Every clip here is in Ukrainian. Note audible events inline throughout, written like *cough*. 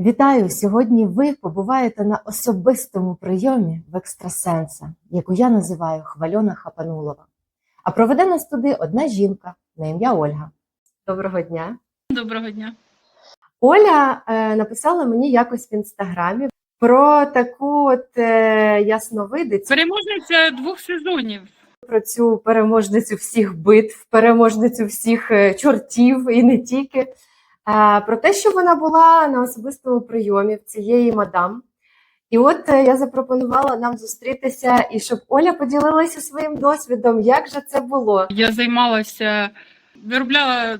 Вітаю! Сьогодні ви побуваєте на особистому прийомі в екстрасенса, яку я називаю Хвальона Хапанулова. А проведе нас туди одна жінка на ім'я Ольга. Доброго дня! Доброго дня. Оля е, написала мені якось в інстаграмі про таку от е, ясновидицю, Переможниця двох сезонів. про цю переможницю всіх битв, переможницю всіх е, чортів і не тільки. Про те, що вона була на особистому прийомі в цієї мадам. І от е, я запропонувала нам зустрітися і щоб Оля поділилася своїм досвідом, як же це було. Я займалася, виробляла е,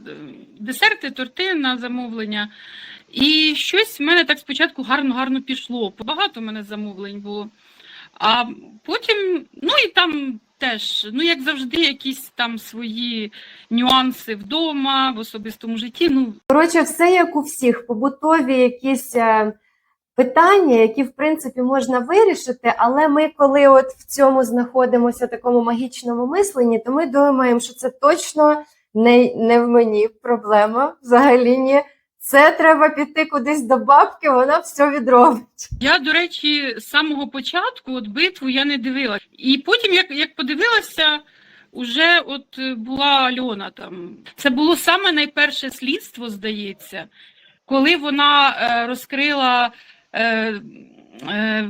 десерти, торти на замовлення. І щось в мене так спочатку гарно-гарно пішло. Багато в мене замовлень було. А потім, ну і там теж, ну як завжди, якісь там свої нюанси вдома, в особистому житті. Ну, Коротше, все як у всіх, побутові якісь е, питання, які в принципі можна вирішити, але ми, коли от в цьому знаходимося такому магічному мисленні, то ми думаємо, що це точно не, не в мені проблема взагалі ні. Це треба піти кудись до бабки, вона все відробить. Я, до речі, з самого початку от битву я не дивилася. І потім, як, як подивилася, уже от е, була Альона там. Це було саме найперше слідство, здається, коли вона е, розкрила е,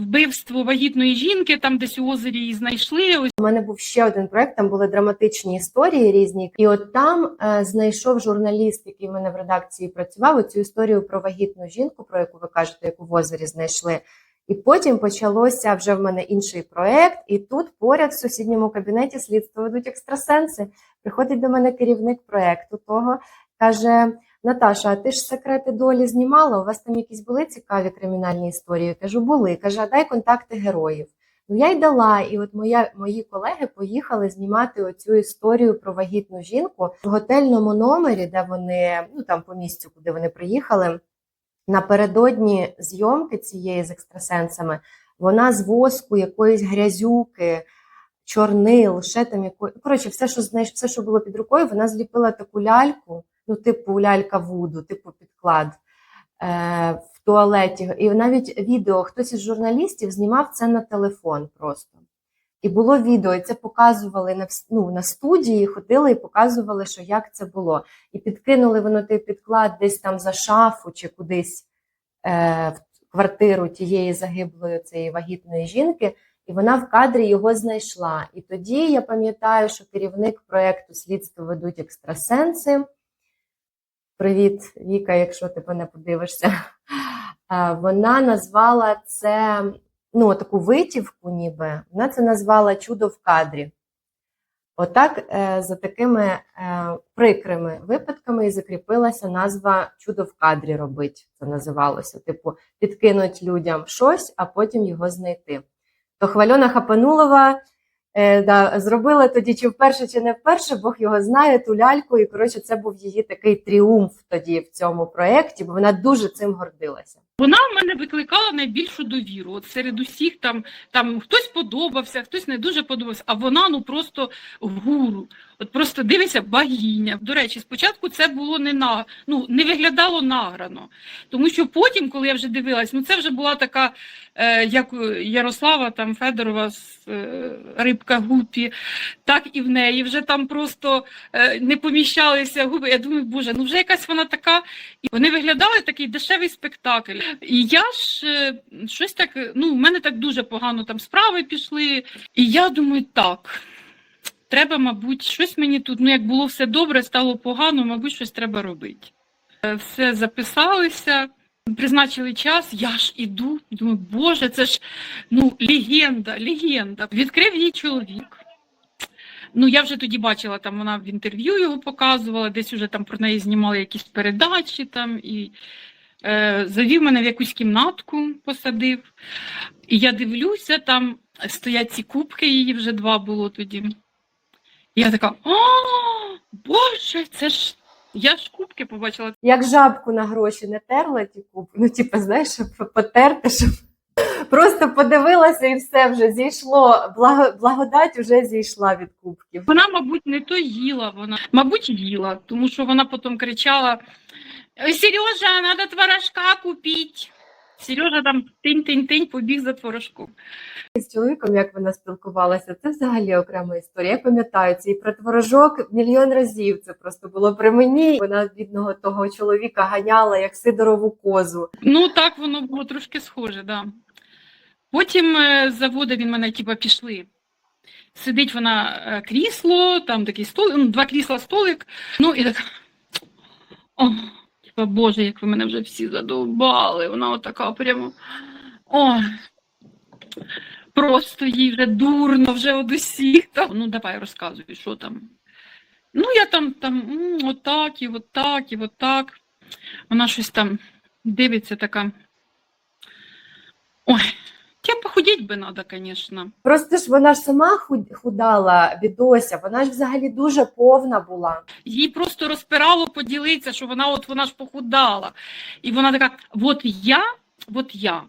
вбивство вагітної жінки, там десь у озері її знайшли. Ось У мене був ще один проект, там були драматичні історії різні. І от там е, знайшов журналіст, який в мене в редакції працював, цю історію про вагітну жінку, про яку ви кажете, яку в озері знайшли. І потім почалося вже в мене інший проект, і тут поряд в сусідньому кабінеті слідство ведуть екстрасенси. Приходить до мене керівник проекту того, каже: Наташа, а ти ж секрети долі знімала? У вас там якісь були цікаві кримінальні історії? Я кажу, були. Каже, а дай контакти героїв. Ну я й дала, і от моя мої колеги поїхали знімати оцю історію про вагітну жінку в готельному номері, де вони ну там по місцю, куди вони приїхали. Напередодні зйомки цієї з екстрасенсами вона з воску якоїсь грязюки, чорнил, ще там якої. Коротше, все, що знаєш, все, що було під рукою, вона зліпила таку ляльку, ну, типу лялька Вуду, типу підклад е, в туалеті. І навіть відео хтось із журналістів знімав це на телефон просто. І було відео, і це показували на ну, на студії, ходили і показували, що як це було. І підкинули воно той підклад десь там за шафу чи кудись е, в квартиру тієї загиблої цієї вагітної жінки, і вона в кадрі його знайшла. І тоді я пам'ятаю, що керівник проєкту Слідство ведуть екстрасенси. Привіт, Віка, якщо ти мене подивишся. *laughs* Е, Вона назвала це ну, таку витівку, ніби вона це назвала чудо в кадрі. Отак, е, за такими е, прикрими випадками і закріпилася назва чудо в кадрі робить. Це називалося. Типу, підкинуть людям щось, а потім його знайти. То Хвальона Хапанулова е, да, зробила тоді, чи вперше, чи не вперше, Бог його знає, ту ляльку. І коротше, це був її такий тріумф тоді в цьому проєкті, бо вона дуже цим гордилася. Вона в мене викликала найбільшу довіру. От серед усіх там, там хтось подобався, хтось не дуже подобався, а вона ну просто гуру. От просто дивися, богиня. До речі, спочатку це було не на ну не виглядало награно. Тому що потім, коли я вже дивилась, ну це вже була така, е, як Ярослава там Федорова з е, рибка гупі, так і в неї вже там просто е, не поміщалися губи. Я думаю, боже, ну вже якась вона така. І вони виглядали такий дешевий спектакль. І я ж е, щось так, ну, в мене так дуже погано там справи пішли. І я думаю, так. Треба, мабуть, щось мені тут, ну як було все добре, стало погано, мабуть, щось треба робити. Е, Все записалися, призначили час, я ж іду, думаю, боже, це ж ну, легенда, легенда. Відкрив її чоловік. Ну, я вже тоді бачила, там вона в інтерв'ю його показувала, десь уже там про неї знімали якісь передачі там і е, завів мене в якусь кімнатку, посадив. І я дивлюся, там стоять ці кубки, її вже два було тоді. І я така: о, Боже, це ж я ж кубки побачила. Як жабку на гроші не терла ті купи, ну, типу, знаєш, щоб потерти, щоб просто подивилася і все вже зійшло. Благо, благодать вже зійшла від кубків. Вона, мабуть, не то їла, вона, мабуть, їла, тому що вона потім кричала: Сережа, треба творожка купити. Сережа там тинь-тинь-тинь побіг за творожком. з чоловіком, як вона спілкувалася, це взагалі окрема історія. Я пам'ятаю цей про творожок мільйон разів. Це просто було при мені. Вона бідного того чоловіка ганяла як сидорову козу. Ну, так воно було трошки схоже, да. Потім е, з заводу він мене, типа, пішли. Сидить вона е, крісло, там такий столик, ну, два крісла, столик. Ну і так. О, Боже, як ви мене вже всі задовбали. Вона отака прямо. О, просто їй вже дурно, вже од усіх. Там. Ну, давай розказуй, що там. Ну, я там, там отак, і отак, і отак. Вона щось там дивиться така. Ой, тебе похудеть би треба, звісно. Просто ж вона ж сама худ- худала відося. Вона ж взагалі дуже повна була. Їй просто розпирало поділитися, що вона от вона ж похудала. І вона така: от я, от я,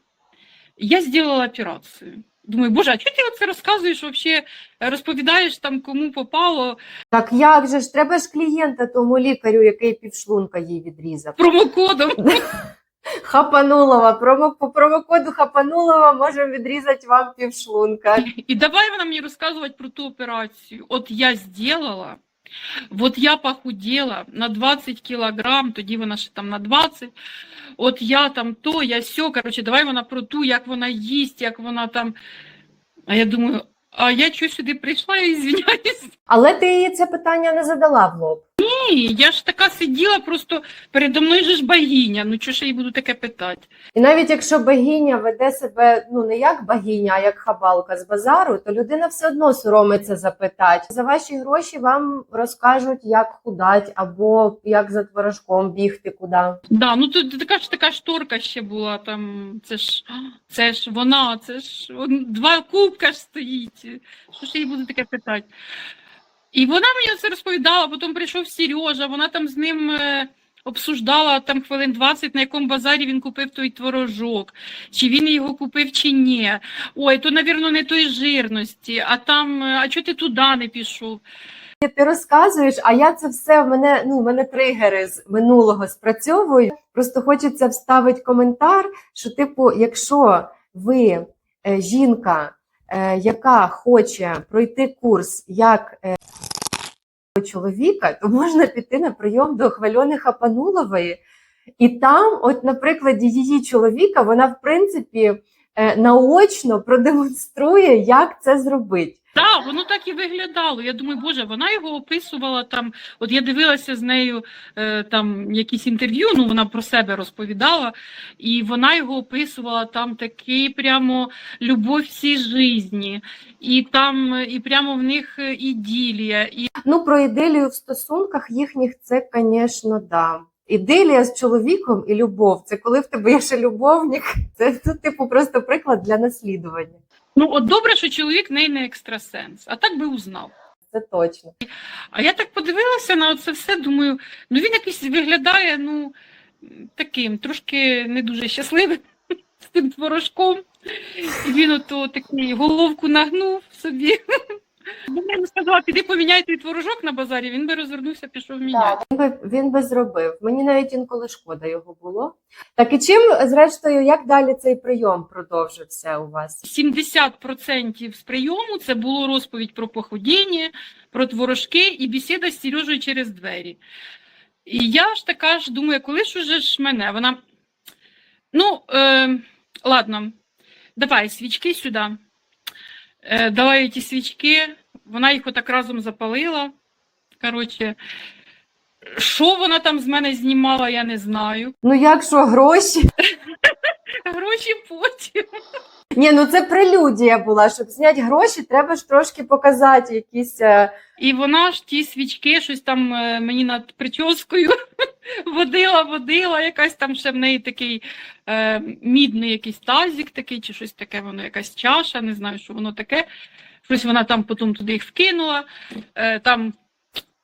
я зробила операцію. Думаю, боже, а чого ти це розказуєш, вообще, розповідаєш там, кому попало Так як же ж треба ж клієнта тому лікарю, який півшлунка їй відрізав. промокодом. *laughs* Хапанулова, промо по промокоду Хапанулова можемо відрізати вам півшлунка. І давай вона мені розказувати про ту операцію. От я зробила, от я похудела на 20 кілограм, тоді вона ще там на 20. От я там то, я сьо. Коротше, давай вона про ту, як вона їсть, як вона там. А я думаю, а я чого сюди прийшла і *laughs* звиняюсь? Але ти їй це питання не задала в лоб. Ні, я ж така сиділа, просто передо мною же ж богиня. Ну чого ж я їй буду таке питати? І навіть якщо богиня веде себе ну не як богиня, а як хабалка з базару, то людина все одно соромиться запитати. За ваші гроші вам розкажуть, як худать або як за творожком бігти куди. Да, ну тут така ж така шторка ще була там. Це ж це ж вона, це ж он, два кубка ж стоїть. Що ж я їй буду таке питати? І вона мені це розповідала, потім прийшов Сережа, вона там з ним е, обсуждала там хвилин 20, на якому базарі він купив той творожок, чи він його купив, чи ні. Ой, то, навірно, не той жирності, а там, е, а чого ти туди не пішов? Ти розказуєш, а я це все в мене ну в мене тригери з минулого спрацьовують. Просто хочеться вставити коментар, що, типу, якщо ви е, жінка, яка хоче пройти курс як е, чоловіка, то можна піти на прийом до хвальони Хапанулової. І там, от на прикладі її чоловіка, вона в принципі е, наочно продемонструє, як це зробити. Так, воно так і виглядало. Я думаю, боже, вона його описувала там. От я дивилася з нею е, там якісь інтерв'ю, ну вона про себе розповідала, і вона його описувала там такий прямо любов всій житті, і там і прямо в них е, іділія, і Ну, про іделію в стосунках їхніх це, звісно, да. Ідилія з чоловіком і любов це коли в тебе є ще любовник. Це ну, типу просто приклад для наслідування. Ну от добре, що чоловік не не екстрасенс, а так би узнав. Це точно. А я так подивилася на це все, думаю, ну він якийсь виглядає ну, таким, трошки не дуже щасливим з тим творожком. І він ото такий головку нагнув собі. Ну, Я йому сказала, піди поміняй той творожок на базарі, він би розвернувся, пішов міняти. Він би він би зробив. Мені навіть інколи шкода його було. Так і чим, зрештою, як далі цей прийом продовжився у вас? 70% з прийому це було розповідь про похудіння, про творожки і бесіда з Сережею через двері. І я ж така ж думаю, коли ж уже ж мене? Вона. Ну, е, ладно, давай свічки сюди. Е, їй ті свічки. Вона їх отак разом запалила. Коротше, що вона там з мене знімала, я не знаю. Ну як що, гроші? *laughs* Гроші потім. Ні, ну це прелюдія була. Щоб зняти гроші, треба ж трошки показати якісь. е, І вона ж ті свічки щось там е, мені над прическою *laughs* водила, водила, якась там ще в неї такий е, мідний якийсь тазик такий, чи щось таке, воно якась чаша, не знаю, що воно таке. Щось вона там потім туди їх вкинула, е, там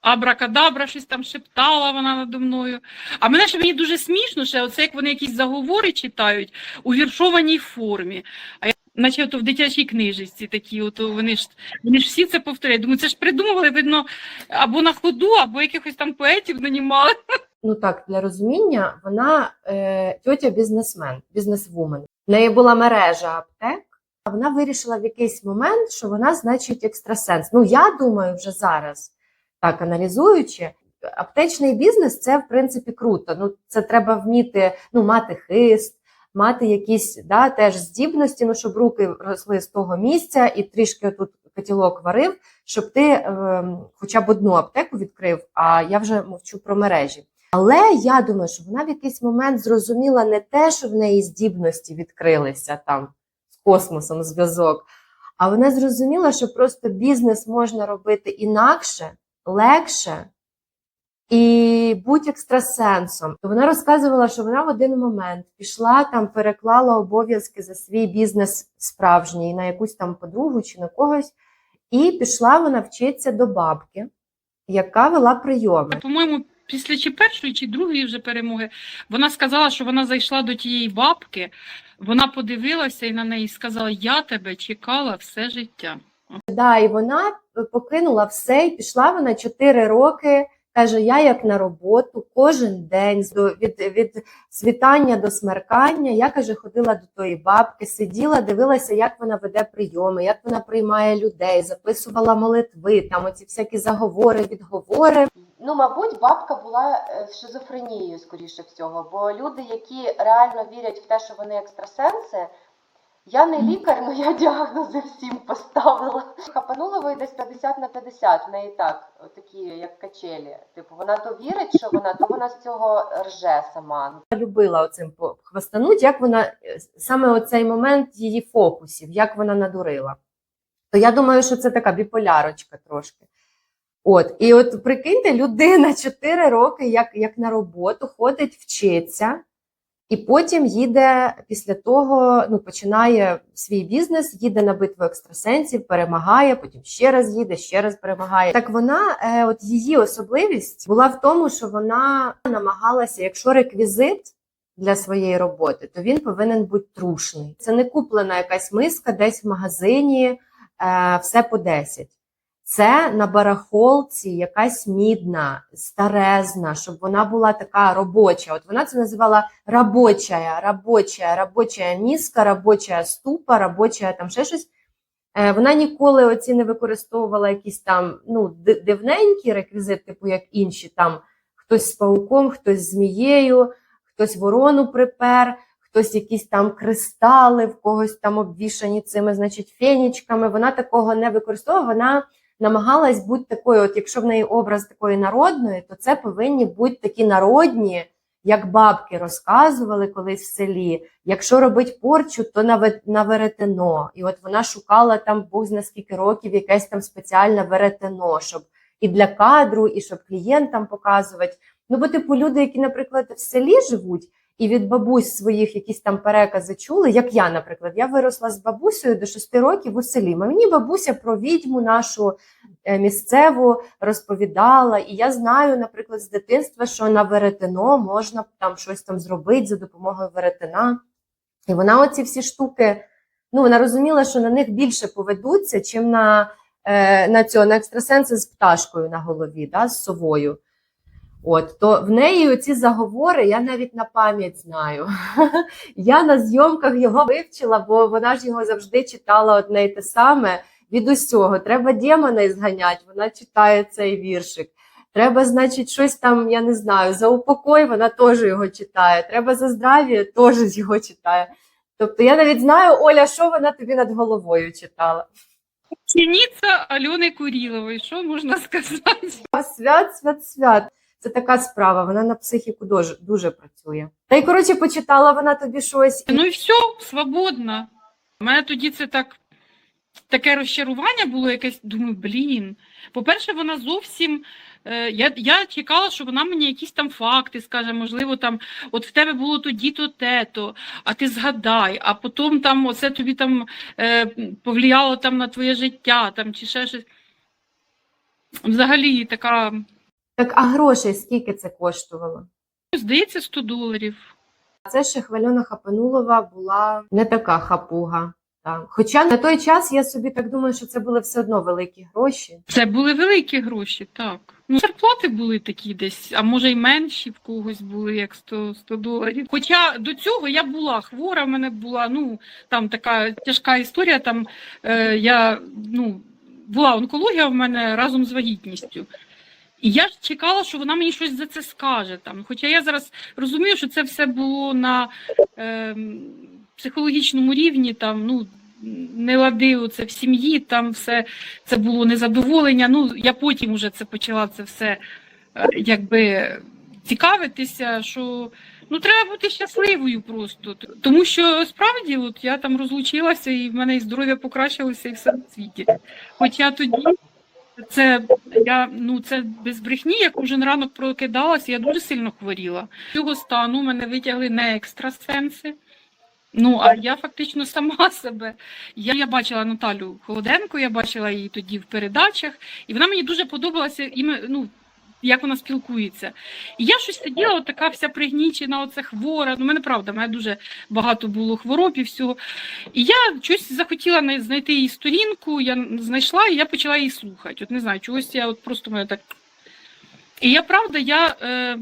абракадабра щось там шептала вона надо мною. А мене ще мені дуже смішно, ще оце як вони якісь заговори читають у віршованій формі. А я Наче ото в дитячій книжечці такі, ото вони ж вони ж всі це повторяють. Думаю, це ж придумали, видно, або на ходу, або якихось там поетів нанімали. ну так, для розуміння, вона е, тьотя бізнесмен, бізнесвумен. В неї була мережа аптек, а вона вирішила в якийсь момент, що вона, значить, екстрасенс. Ну, я думаю, вже зараз, так аналізуючи, аптечний бізнес це в принципі круто. Ну, це треба вміти ну, мати хист, мати якісь да, теж здібності, ну, щоб руки росли з того місця і трішки тут котілок варив, щоб ти е, хоча б одну аптеку відкрив, а я вже мовчу про мережі. Але я думаю, що вона в якийсь момент зрозуміла не те, що в неї здібності відкрилися там з космосом зв'язок, а вона зрозуміла, що просто бізнес можна робити інакше, легше і будь екстрасенсом. То вона розказувала, що вона в один момент пішла там, переклала обов'язки за свій бізнес справжній на якусь там подругу чи на когось, і пішла вона вчитися до бабки, яка вела прийоми. По-моєму, після чи першої, чи другої вже перемоги, вона сказала, що вона зайшла до тієї бабки, вона подивилася і на неї сказала: Я тебе чекала все життя. Да, і вона покинула все і пішла вона 4 роки. Каже, я як на роботу кожен день від, від світання до смеркання. Я каже, ходила до тої бабки, сиділа, дивилася, як вона веде прийоми, як вона приймає людей, записувала молитви, там оці всякі заговори, відговори. Ну, мабуть, бабка була е, шизофренією, скоріше всього, бо люди, які реально вірять в те, що вони екстрасенси. Я не лікар, але я діагнози всім поставила. Хапанулової десь 50 на 50, в неї так, такі як качелі. Типу, вона то вірить, що вона, то вона з цього рже сама. Любила оцим хвастануть, як вона е, саме оцей момент її фокусів, як вона надурила. То я думаю, що це така біполярочка трошки. От, і от прикиньте, людина *laughs* 4 роки, як, як на роботу, ходить, вчиться. І потім їде після того, ну починає свій бізнес, їде на битву екстрасенсів, перемагає, потім ще раз їде, ще раз перемагає. Так вона, е, от її особливість була в тому, що вона намагалася, якщо реквізит для своєї роботи, то він повинен бути трушний. Це не куплена якась миска десь в магазині, е, все по 10. Це на барахолці якась мідна, старезна, щоб вона була така робоча. От вона це називала робоча, робоча, робоча міска, робоча ступа, робоча там ще щось. Е, Вона ніколи оці не використовувала якісь там ну, дивненькі реквізити, типу як інші, там хтось з пауком, хтось з змією, хтось ворону припер, хтось якісь там кристали, в когось там обвішані цими, значить, фенічками. Вона такого не використовувала. Вона намагалась бути такою, от якщо в неї образ такої народної, то це повинні бути такі народні, як бабки розказували колись в селі. Якщо робить порчу, то на, веретено. І от вона шукала там Бог зна скільки років якесь там спеціальне веретено, щоб і для кадру, і щоб клієнтам показувати. Ну, бо, типу, люди, які, наприклад, в селі живуть, і від бабусь своїх якісь там перекази чули, як я, наприклад, я виросла з бабусею до 6 років у селі. Мені бабуся про відьму нашу е, місцеву розповідала, і я знаю, наприклад, з дитинства, що на веретено можна там щось там зробити за допомогою веретена. І вона оці всі штуки, ну вона розуміла, що на них більше поведуться, чим на, е, на цього на екстрасенси з пташкою на голові, да, з совою. От, то в неї ці заговори я навіть на пам'ять знаю. *laughs* Я на зйомках його вивчила, бо вона ж його завжди читала одне й те саме від усього. Треба демона зганяти, вона читає цей віршик. Треба, значить, щось там, я не знаю, за упокой, вона теж його читає. Треба за здрав'я, теж *laughs* його читає. Тобто я навіть знаю, Оля, що вона тобі над головою читала. Сініця Альони Курілової, що можна сказати? Свят, свят, свят. Це така справа, вона на психіку дуже, дуже працює. Та й коротше, почитала вона тобі щось. Ну і все, свободна. У мене тоді це так таке розчарування було якесь. Думаю, блін. По-перше, вона зовсім. е, Я, я чекала, що вона мені якісь там факти скаже, можливо, там, от в тебе було тоді то те-то, а ти згадай, а потім там оце тобі там е, повлияло там на твоє життя, там чи ще щось. Взагалі така, Так, а грошей скільки це коштувало? здається, 100 доларів. Це ще Хвальона Хапанулова була не така хапуга. Так. Хоча на той час я собі так думаю, що це були все одно великі гроші. Це були великі гроші, так. Ну, зарплати були такі десь, а може й менші в когось були, як 100, 100 доларів. Хоча до цього я була хвора, в мене була ну там така тяжка історія. Там е, я ну була онкологія в мене разом з вагітністю. І я ж чекала, що вона мені щось за це скаже. Там. Хоча я зараз розумію, що це все було на е, психологічному рівні, там, ну, не лади це в сім'ї, там все це було незадоволення. Ну, я потім вже це почала це все е, якби цікавитися, що ну треба бути щасливою просто. Тому що справді от я там розлучилася, і в мене і здоров'я покращилося, і все на світі. Хоча тоді це я ну це без брехні, я кожен ранок прокидалася, я дуже сильно хворіла. Цього стану мене витягли не екстрасенси. Ну, а я фактично сама *laughs* себе. Я, я бачила Наталю Холоденко, я бачила її тоді в передачах, і вона мені дуже подобалася іме, ну, як вона спілкується. І я щось сиділа, така вся пригнічена, оце хвора. Ну, мене правда, мене дуже багато було хвороб і всього. І я щось захотіла знайти її сторінку, я знайшла і я почала її слухати. От не знаю, чогось я от просто мене так. І я правда, я е,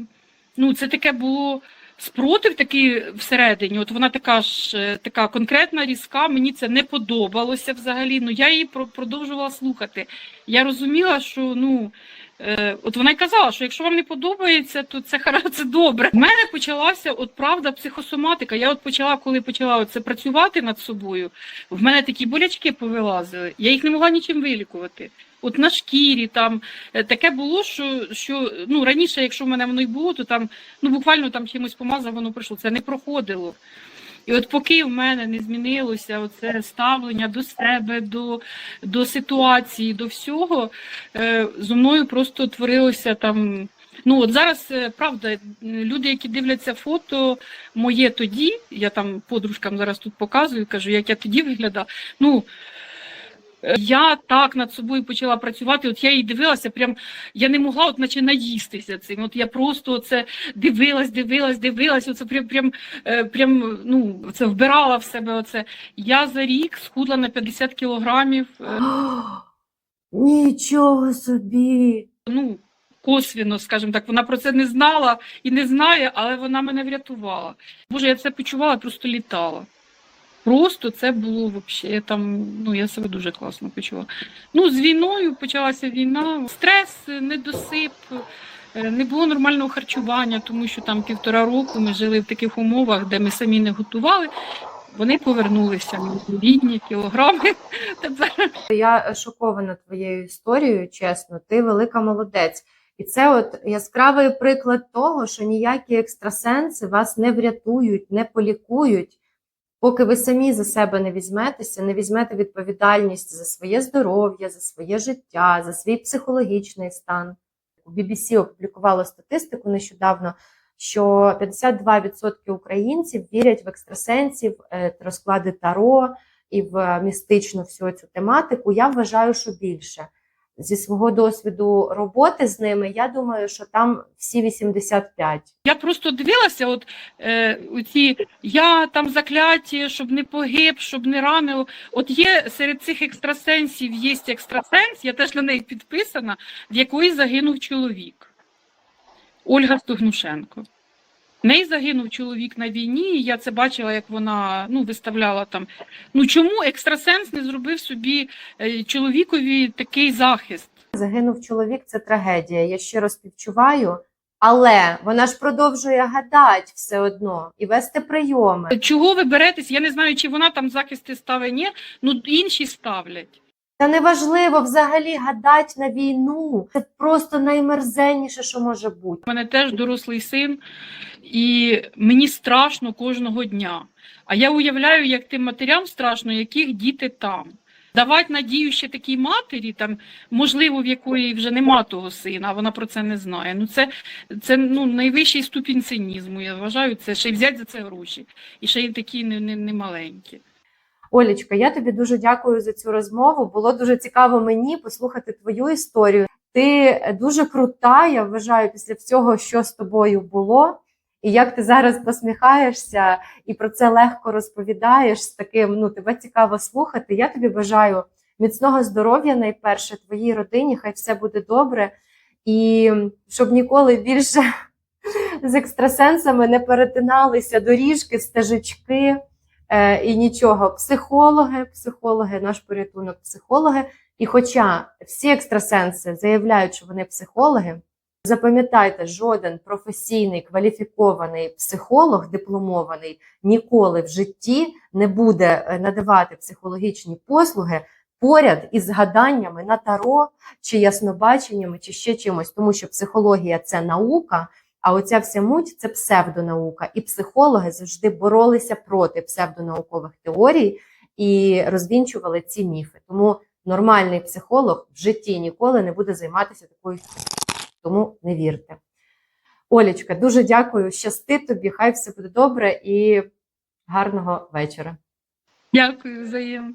ну, це таке було спротив такий всередині. От вона така ж е, така конкретна, різка. Мені це не подобалося взагалі. Ну я її продовжувала слухати. Я розуміла, що ну. Е, От вона й казала, що якщо вам не подобається, то це *laughs* це добре. У мене почалася от правда психосоматика. Я от почала, коли почала це працювати над собою, в мене такі болячки повилазили. Я їх не могла нічим вилікувати. От на шкірі там е, таке було, що, що ну раніше, якщо в мене воно й було, то там ну буквально там чимось помазав, воно пройшло. Це не проходило. І от поки в мене не змінилося оце ставлення до себе, до, до ситуації, до всього, е, зо мною просто творилося там. Ну от зараз е, правда, люди, які дивляться фото моє тоді, я там подружкам зараз тут показую, кажу, як я тоді виглядала. Ну я так над собою почала працювати. От я її дивилася, прям я не могла, от наче наїстися цим. От я просто це дивилась, дивилась, дивилась. Оце прям прям, е, прям ну це вбирала в себе. Оце я за рік схудла на 50 кілограмів. е, *gasps* Нічого собі. ну, косвіно, скажімо так, вона про це не знала і не знає, але вона мене врятувала. Боже, я це почувала, просто літала. Просто це було взагалі, там, ну, я себе дуже класно почувала. Ну, з війною почалася війна, стрес, недосип, е, не було нормального харчування, тому що там півтора року ми жили в таких умовах, де ми самі не готували. Вони повернулися рідні кілограми. *laughs* Я шокована твоєю історією, чесно. Ти велика молодець. І це от яскравий приклад того, що ніякі екстрасенси вас не врятують, не полікують, поки ви самі за себе не візьметеся, не візьмете відповідальність за своє здоров'я, за своє життя, за свій психологічний стан. У BBC опублікувало статистику нещодавно, що 52% українців вірять в екстрасенсів, е, розклади таро і в містичну всю цю тематику. Я вважаю, що більше. Зі свого досвіду роботи з ними, я думаю, що там всі 85. Я просто дивилася, от е, ці я там закляті, щоб не погиб, щоб не ранило. От є серед цих екстрасенсів є екстрасенс, я теж на неї підписана, в якої загинув чоловік. Ольга Стогнушенко. В неї загинув чоловік на війні, і я це бачила, як вона ну, виставляла там. Ну чому екстрасенс не зробив собі е, чоловікові такий захист? Загинув чоловік, це трагедія. Я щиро співчуваю. Але вона ж продовжує гадати все одно і вести прийоми. Чого ви беретесь? Я не знаю, чи вона там захисти ставить, ні, ну інші ставлять. Та неважливо взагалі гадати на війну. Це просто наймерзенніше, що може бути. У мене теж дорослий син, і мені страшно кожного дня. А я уявляю, як тим матерям страшно, яких діти там. Давати надію ще такій матері, там, можливо, в якої вже нема того сина, вона про це не знає. Ну, це це ну, найвищий ступінь цинізму. Я вважаю, це ще й взяти за це гроші. І ще й такі не, не, не маленькі. Олічка, я тобі дуже дякую за цю розмову. Було дуже цікаво мені послухати твою історію. Ти дуже крута, я вважаю, після всього, що з тобою було. І як ти зараз посміхаєшся і про це легко розповідаєш з таким, ну тебе цікаво слухати. Я тобі бажаю міцного здоров'я найперше, твоїй родині, хай все буде добре, і щоб ніколи більше *laughs* з екстрасенсами не перетиналися доріжки, стежечки і нічого. Психологи, психологи, наш порятунок, психологи. І хоча всі екстрасенси заявляють, що вони психологи, запам'ятайте, жоден професійний кваліфікований психолог, дипломований, ніколи в житті не буде е, надавати психологічні послуги поряд із гаданнями на таро чи яснобаченнями, чи ще чимось, тому що психологія це наука. А оця вся муть це псевдонаука, і психологи завжди боролися проти псевдонаукових теорій і розвінчували ці міфи. Тому нормальний психолог в житті ніколи не буде займатися такою тому не вірте. Олічка, дуже дякую. Щасти тобі, хай все буде добре і гарного вечора. Дякую взаємно.